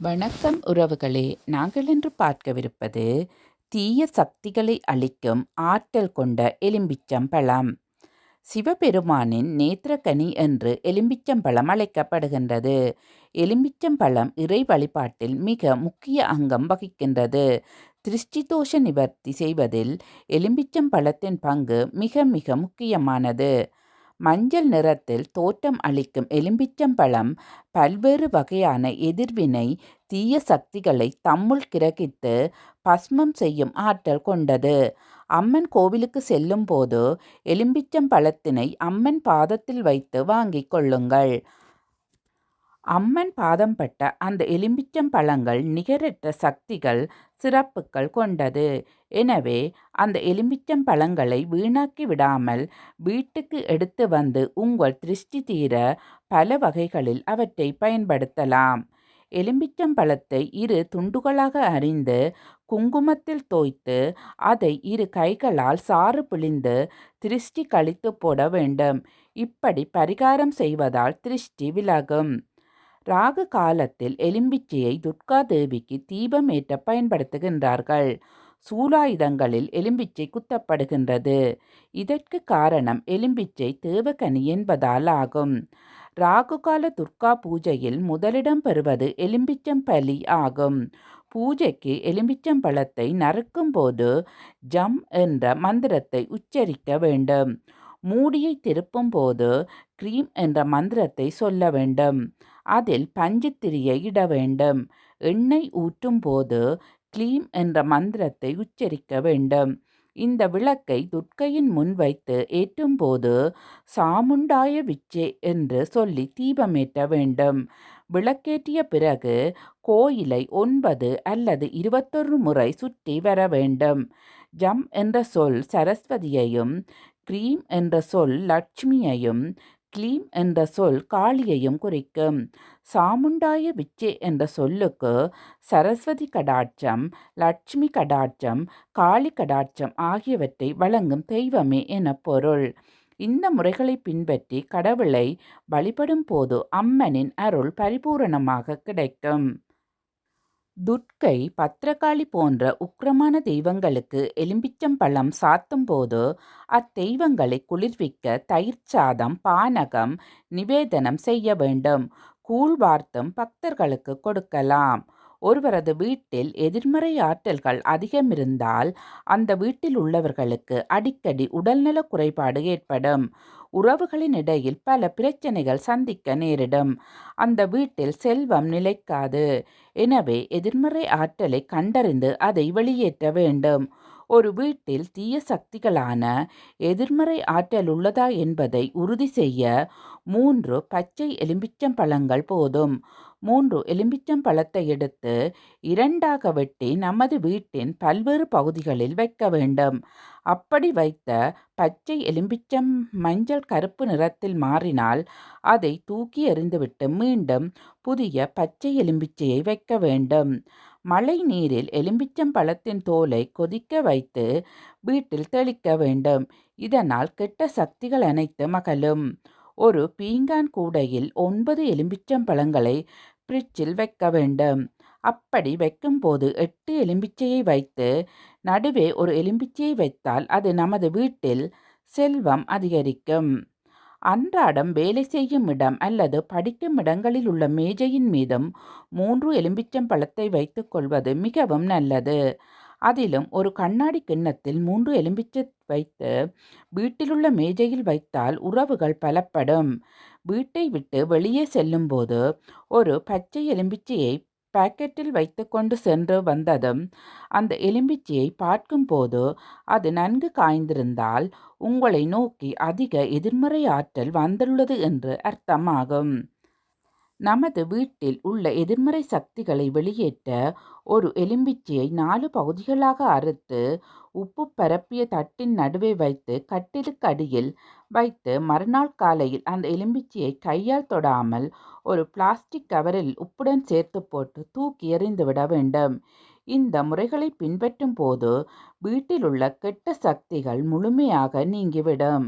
வணக்கம் உறவுகளே. நாங்கள் இன்று பார்க்கவிருப்பது தீய சக்திகளை அழிக்கும் ஆற்றல் கொண்ட எலும்பிச்சம்பழம். சிவபெருமானின் நேத்திரக்கனி என்று எலும்பிச்சம்பழம் அழைக்கப்படுகின்றது. எலும்பிச்சம்பழம் இறை வழிபாட்டில் மிக முக்கிய அங்கம் வகிக்கின்றது. திருஷ்டிதோஷ நிவர்த்தி செய்வதில் எலும்பிச்சம்பழத்தின் பங்கு மிக மிக முக்கியமானது. மஞ்சள் நிறத்தில் தோற்றம் அளிக்கும் எலும்பிச்சம்பழம் பல்வேறு வகையான எதிர்வினை தீய சக்திகளை தம்முள் கிரகித்து பஸ்மம் செய்யும் ஆற்றல் கொண்டது. அம்மன் கோவிலுக்கு செல்லும் போது எலும்பிச்சம்பழத்தினை அம்மன் பாதத்தில் வைத்து வாங்கிக் கொள்ளுங்கள். அம்மன் பாதம் பட்ட அந்த எலும்பிச்சம் பழங்கள் நிகரற்ற சக்திகள் சிறப்புகள் கொண்டது. எனவே அந்த எலும்பிச்சம் பழங்களை வீணாக்கி விடாமல் வீட்டுக்கு எடுத்து வந்து உங்கள் திருஷ்டி தீர பல வகைகளில் அவற்றை பயன்படுத்தலாம். எலும்பிச்சம் பழத்தை இரு துண்டுகளாக அறிந்து குங்குமத்தில் தோய்த்து அதை இரு கைகளால் சாறு பிழிந்து திருஷ்டி கழித்து போட வேண்டும். இப்படி பரிகாரம் செய்வதால் திருஷ்டி விலகும். ராகு காலத்தில் எலும்பிச்சையை துர்கா தேவிக்கு தீபம் ஏற்ற பயன்படுத்துகின்றார்கள். சூலாயுதங்களில் எலும்பிச்சை குத்தப்படுகின்றது. இதற்கு காரணம் எலும்பிச்சை தேவகனி என்பதால் ஆகும். ராகுகால துர்கா பூஜையில் முதலிடம் பெறுவது எலும்பிச்சம்பலி ஆகும். பூஜைக்கு எலும்பிச்சம்பழத்தை நறுக்கும்போது ஜம் என்ற மந்திரத்தை உச்சரிக்க வேண்டும். மூடியை திருப்பும் போது க்ரீம் என்ற மந்திரத்தை சொல்ல வேண்டும். அதில் பஞ்சுத்திரியை இட வேண்டும். எண்ணெய் ஊற்றும் போது க்ளீம் என்ற மந்திரத்தை உச்சரிக்க வேண்டும். இந்த விளக்கை துர்க்கையின் முன் வைத்து ஏற்றும் போது சாமுண்டாய விச்சே என்று சொல்லி தீபமேற்ற வேண்டும். விளக்கேற்றிய பிறகு கோயிலை ஒன்பது அல்லது இருபத்தொரு முறை சுற்றி வர வேண்டும். ஜம் என்ற சொல் சரஸ்வதியையும் க்ரீம் என்ற சொல் லட்சுமியையும் க்ளீம் என்ற சொல் காளியையும் குறிக்கும். சாமுண்டாய விச்சே என்ற சொல்லுக்கு சரஸ்வதி கடாட்சம் லட்சுமி கடாட்சம் காளி கடாட்சம் ஆகியவற்றை வழங்கும் தெய்வமே என பொருள். இந்த முறைகளை பின்பற்றி கடவுளை வழிபடும் போது அம்மனின் அருள் பரிபூரணமாக கிடைக்கும். துர்க்கை பத்திரகாளி போன்ற உக்கிரமான தெய்வங்களுக்கு எலும்பிச்சம்பழம் சாத்தும்போது சாத்தும் போது அத்தெய்வங்களை குளிர்விக்க தயிர் சாதம் பானகம் நிவேதனம் செய்ய வேண்டும். கூழ் வார்த்தும் பக்தர்களுக்கு கொடுக்கலாம். ஒருவரது வீட்டில் எதிர்மறை ஆற்றல்கள் அதிகம் இருந்தால் அந்த வீட்டில் உள்ளவர்களுக்கு அடிக்கடி உடல்நல குறைபாடு ஏற்படும். உறவுகளின் இடையில் பல பிரச்சனைகள் சந்திக்க நேரிடும். அந்த வீட்டில் செல்வம் நிலைக்காது. எனவே எதிர்மறை ஆற்றலை கண்டறிந்து அதை வெளியேற்ற வேண்டும். ஒரு வீட்டில் தீய சக்திகளான எதிர்மறை ஆற்றல் உள்ளதா என்பதை உறுதி செய்ய மூன்று பச்சை எலும்பிச்சம் பழங்கள் போதும். மூன்று எலும்பிச்சம் பழத்தை எடுத்து இரண்டாக வெட்டி நமது வீட்டின் பல்வேறு பகுதிகளில் வைக்க வேண்டும். அப்படி வைத்த பச்சை எலும்பிச்சம் மஞ்சள் கருப்பு நிறத்தில் மாறினால் அதை தூக்கி எறிந்துவிட்டு மீண்டும் புதிய பச்சை எலும்பிச்சையை வைக்க வேண்டும். மழை நீரில் எலும்பிச்சம் பழத்தின் தோலை கொதிக்க வைத்து வீட்டில் தெளிக்க வேண்டும். இதனால் கெட்ட சக்திகள் அனைத்து மகளும் ஒரு பீங்கான் கூடையில் ஒன்பது எலும்பிச்சம் பழங்களை ஃப்ரிட்ஜில் வைக்க வேண்டும். அப்படி வைக்கும்போது எட்டு எலும்பிச்சையை வைத்து நடுவே ஒரு எலும்பிச்சையை வைத்தால் அது நமது வீட்டில் செல்வம் அதிகரிக்கும். அன்றாடம் வேலை செய்யும் இடம் அல்லது படிக்கும் இடங்களில் உள்ள மேஜையின் மீதும் மூன்று எலும்பிச்சம் பழத்தை வைத்துக் கொள்வது மிகவும் நல்லது. அதிலும் ஒரு கண்ணாடி கிண்ணத்தில் மூன்று எலும்பிச்சை வைத்து வீட்டிலுள்ள மேஜையில் வைத்தால் உறவுகள் பலப்படும். வீட்டை விட்டு வெளியே செல்லும்போது ஒரு பச்சை எலும்பிச்சையை பாக்கெட்டில் வைத்து கொண்டு சென்று வந்ததும் அந்த எலும்பிச்சையை பார்க்கும்போது அது நன்கு காய்ந்திருந்தால் உங்களை நோக்கி அதிக எதிர்மறை ஆற்றல் வந்துள்ளது என்று அர்த்தமாகும். நமது வீட்டில் உள்ள எதிர்மறை சக்திகளை வெளியேற்ற ஒரு எலும்பிச்சையை நாலு பகுதிகளாக அறுத்து உப்பு பரப்பிய தட்டின் நடுவே வைத்து கட்டிலுக்கு அடியில் வைத்து மறுநாள் காலையில் அந்த எலும்பிச்சையை கையால் தொடாமல் ஒரு பிளாஸ்டிக் கவரில் உப்புடன் சேர்த்து போட்டு தூக்கி எறிந்துவிட வேண்டும். இந்த முறைகளை பின்பற்றும் போது வீட்டில் உள்ள கெட்ட சக்திகள் முழுமையாக நீங்கிவிடும்.